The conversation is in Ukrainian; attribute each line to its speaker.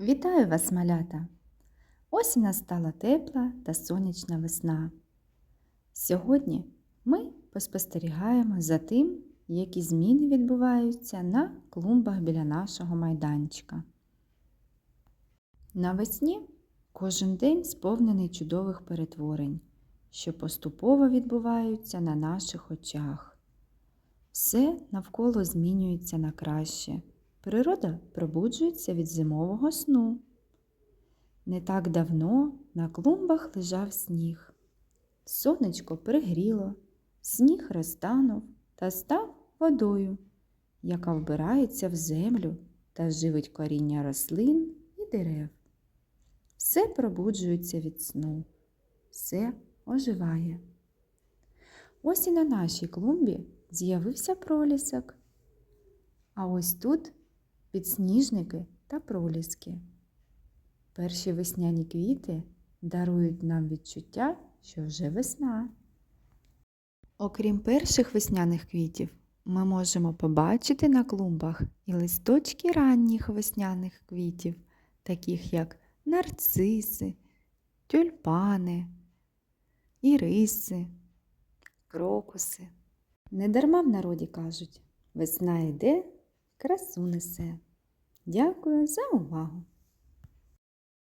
Speaker 1: Вітаю вас, малята! Ось і настала тепла та сонячна весна. Сьогодні ми поспостерігаємо за тим, які зміни відбуваються на клумбах біля нашого майданчика. Навесні кожен день сповнений чудових перетворень, що поступово відбуваються на наших очах. Все навколо змінюється на краще. Природа пробуджується від зимового сну. Не так давно на клумбах лежав сніг. Сонечко пригріло, сніг розтанув та став водою, яка вбирається в землю та живить коріння рослин і дерев. Все пробуджується від сну, все оживає. Ось і на нашій клумбі з'явився пролісок. А ось тут підсніжники та проліски. Перші весняні квіти дарують нам відчуття, що вже весна. Окрім перших весняних квітів, ми можемо побачити на клумбах і листочки ранніх весняних квітів, таких як нарциси, тюльпани, іриси, крокуси. Недарма в народі кажуть, весна йде, красу несе. Дякую за увагу!